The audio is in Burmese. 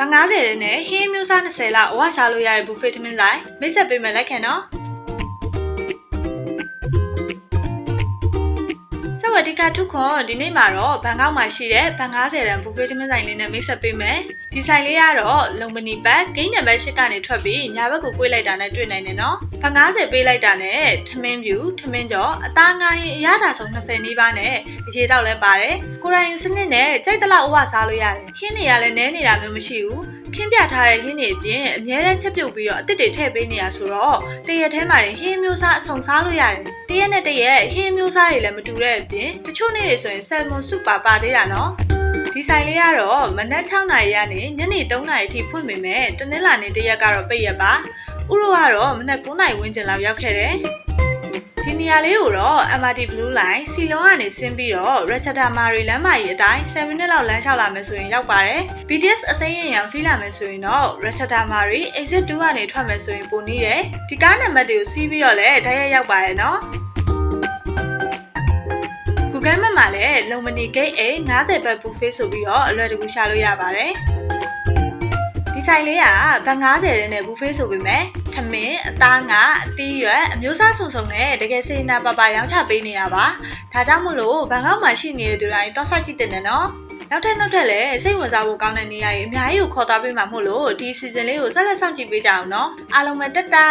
ဗန်90ရဲနဲ့ဟင်းမျိုးစား20လောက်အဝစားလို့ရတဲ့ buffet ထမင်းဆိုင်မိတ်ဆက်ပေးမယ်လိုက်ခံနော် စဝတိကထုခွန်ဒီနေ့မှာတော့ဘန်ကောက်မှာရှိတဲ့ဘန်90ရန် buffet ထမင်းဆိုင်လေးနဲ့မိတ်ဆက်ပေးမယ်ဒီဆိုင်လေးကတော့လုံမနီဘတ်ဂိမ်းနံပါတ်8ကနေထွက်ပြီးညာဘက်ကို꿰လိုက်တာနဲ့တွေ့နိုင်တယ်နော်ဘန်90ပေးလိုက်တာနဲ့ထမင်းဖြူထမင်းကြော်အသားငါရင်အရသာဆုံး20နီးပါးနဲ့အခြေတောက်လည်းပါတယ်ကိုရိုင်းစနစ်နဲ့ကြိုက်တလောက်အဝစားလို့ရတယ်ခင်းနေရလဲနဲနေတာမျိုးမရှိဘူးခင်းပြထားတဲ့ဟင်းတွေအပြင်အများတန်းချက်ပြုတ်ပြီးတော့အစ်စ်တွေထည့်ပေးနေရဆိုတော့တရက်ထဲမှာဟင်းမျိုးစားအစုံစားလို့ရတယ်တရက်နဲ့တရက်ဟင်းမျိုးစားတွေလည်းမတူတဲ့အပြင်တချို့နေ့တွေဆိုရင်ဆယ်မွန်စုပါပါသေးတာနော်ဒီဆိုင်လေးကတော့မနက်6နာရီကနေညနေ3နာရီအထိဖွင့်ပေမဲ့တနင်္လာနေ့တရက်ကတော့ပိတ်ရက်ပါဥရောကတော့မနက်9နာရီဝန်းကျင်လောက်ရောက်ခဲ့တယ်ဒီနေရာလေးကိုတော့ MRT Blue Line စီလုံးကနေဆင်းပြီးတော့ Ratcheta Mari လမ်းမကြီးအတိုင်း7မိနစ်လောက်လမ်းလျှောက်လာမယ်ဆိုရင်ရောက်ပါတယ် BTS အစိမ်းရင်ရောင်စီးလာမယ်ဆိုရင်တော့ Ratcheta Mari Exit 2ကနေထွက်မယ်ဆိုရင်ပိုနေတယ်ဒီကားနံပါတ်တွေကိုစီးပြီးတော့လည်းဓာတ်ရိုက်ရောက်ပါရဲ့နော် Google Map မှာလည်းလုံမနီ gate A 90ဘတ် buffet ဆိုပြီးတော့အလွယ်တကူရှာလို့ရပါတယ်ဒီဆိုင်လေးကဘတ်90ရင်းနဲ့ buffet ဆိုပေမဲ့ထမင်းအသားငါအသီးရွက်အမျိုးအစားစုံစုံနဲ့တကယ်စေနာပါပါရောင်းချပေးနေရပါဒါကြောင့်မို့လို့ဘန်ကောက်မှာရှိနေတဲ့သူတိုင်းတော့ဆက်ကြည့်တင်တယ်နော်နောက်ထပ်နောက်ထပ်လည်းစိတ်ဝင်စားဖို့ကောင်းတဲ့နေရာကြီးအများကြီးကိုခေါ်သွားပေးမှာမို့လို့ဒီ season လေးကိုဆက်လက်စောင့်ကြည့်ပေးကြအောင်နော်အားလုံးပဲတက်တာ